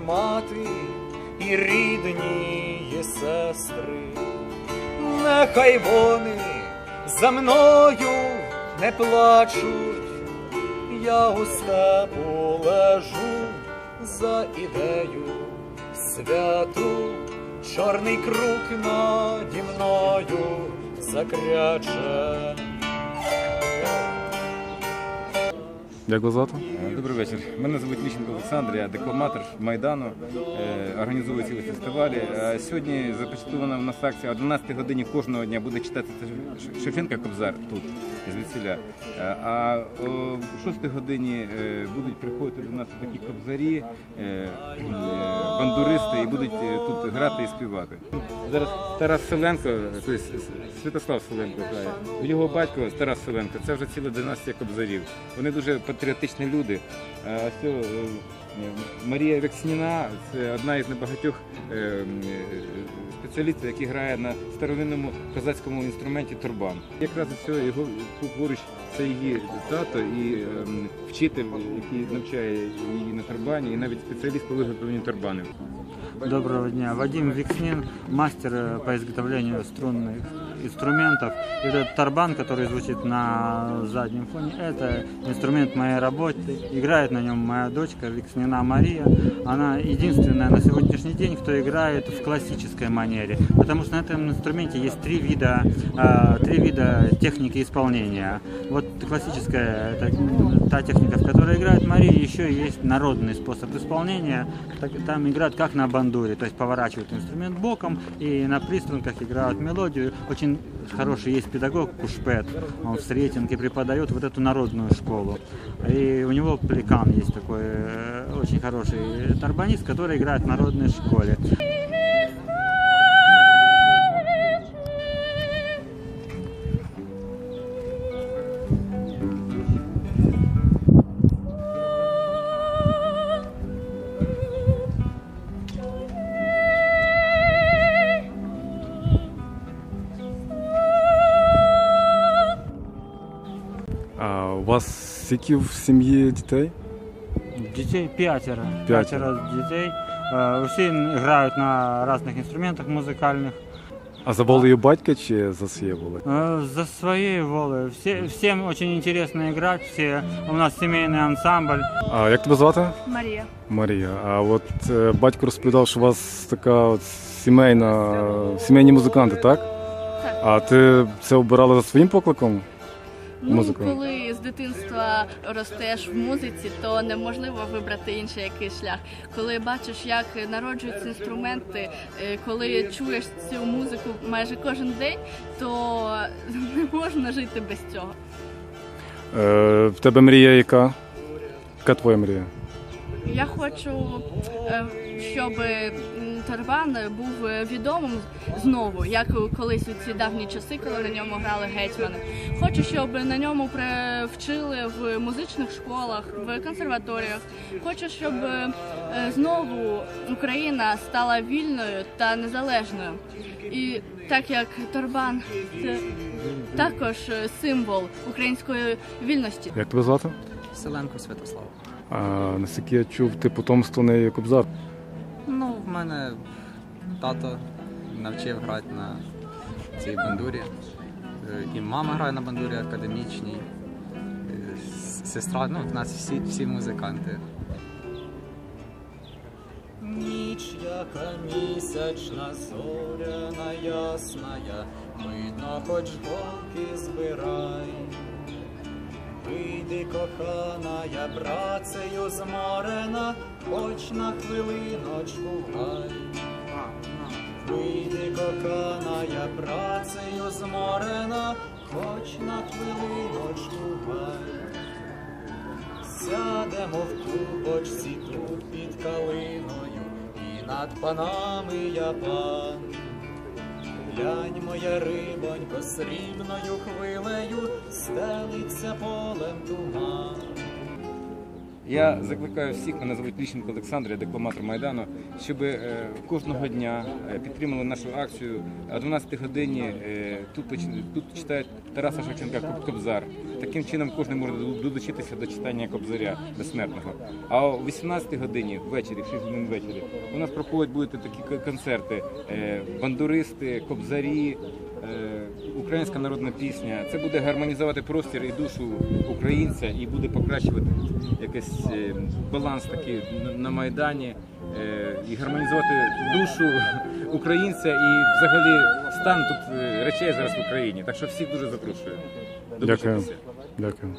мати, і рідні є сестри. Нехай вони за мною не плачуть, я у степу лежу за ідею святу, чорний круг наді мною закряче. Як вас звати? Е, Добрий вечір. Мене звуть Міщенко Олександр, я декламатор Майдану, е, організую цілі фестивалі. А Сьогодні започаткована в нас акція о 12 годині кожного дня буде читати Шевченка Кобзар тут, звідсіля. Е, А о 6 годині е, будуть приходити до нас такі кобзарі, е, е, бандуристи і будуть е, тут грати і співати. Зараз Тарас Селенко, тобто Святослав Селенко грає. Його батько Тарас Селенко, це вже ціла династія кобзарів. Вони дуже патріотичні люди. Е, Марія Вексніна це одна із небагатьох е, е, спеціалістів, які грає на старовинному козацькому інструменті турбан. Якраз ось його поруч це її тато і ем, вчитель, який навчає її на турбані, і навіть спеціаліст по виготовленню турбанів. Доброго дня. Вадим Викснин, мастер по изготовлению струнных инструментов. Этот тарбан, который звучит на заднем фоне, это инструмент моей работы. Играет на нем моя дочка Викснина Мария. Она единственная на сегодняшний день, кто играет в классической манере. Потому что на этом инструменте есть три вида, э, три вида техники исполнения. Вот классическая это та техника, в которой играет Мария, еще есть народный способ исполнения. Так- Там играют как на бандуре, то есть поворачивают инструмент боком и на приструнках играют мелодию. Очень хороший есть педагог Кушпет, он в Сретенке преподает вот эту народную школу. И у него Плекан есть такой э, очень хороший тарбанист, который играет в народной школе. вас скільки в сім'ї дітей? Детей пятеро. Пятеро. детей. Э, Все играют на разных инструментах музыкальных. А за волею батька чи за своєю волею? Э, За своей волей. Все, всем очень интересно играть. Все. У нас семейный ансамбль. А як тебе звати? Марія. Марія. А от е, батько розповідав, що у вас така от сімейна, сімейні музиканти, так? Так. А ти це обирала за своїм покликом? Ну, Музику. коли з дитинства ростеш в музиці, то неможливо вибрати інший якийсь шлях. Коли бачиш, як народжуються інструменти, е, коли чуєш цю музику майже кожен день, то не можна жити без цього. Е, в тебе мрія яка? Яка твоя мрія? Я хочу, е, щоб м, Тарбан був е, відомим знову, як колись у ці давні часи, коли на ньому грали гетьмани. Хочу, щоб на ньому вчили в музичних школах, в консерваторіях. Хочу, щоб е, знову Україна стала вільною та незалежною. І так як Тарбан це також символ української вільності. Як тебе звати? Селенко Святослав. А, наскільки я чув, ти потомственний кобзар. Мене тато навчив грати на цій бандурі. І мама грає на бандурі академічній. Сестра, ну, в нас всі, всі музиканти. Ніч, яка місячна, зоряна ясная, видно, хоч голки збирай. Вийди, кохана, я працею зморена, хоч на хвилиночку в гай. Вийди, кохана, я працею зморена, хоч на хвилиночку в гай. Сядемо в купочці тут під калиною, і над панами я пан. Глянь, моя рибонько, срібною хвилею стелиться полем туман. Я закликаю всіх, мене звуть Ліщенко Олександр, я декламатор Майдану, щоб е, кожного дня е, підтримали нашу акцію. О 12 годині тут, тут читають Тараса Шевченка Коб- Кобзар. Таким чином кожен може долучитися до читання Кобзаря безсмертного. А о 18 годині ввечері, в 6 годин ввечері, у нас проходять будуть такі концерти. е, Бандуристи, кобзарі, українська народна пісня. Це буде гармонізувати простір і душу українця і буде покращувати якийсь е, баланс такий на- майдані е, і гармонізувати душу українця і взагалі стан тут е, речей зараз в Україні. Так що всіх дуже запрошую. Дякую. Дякую.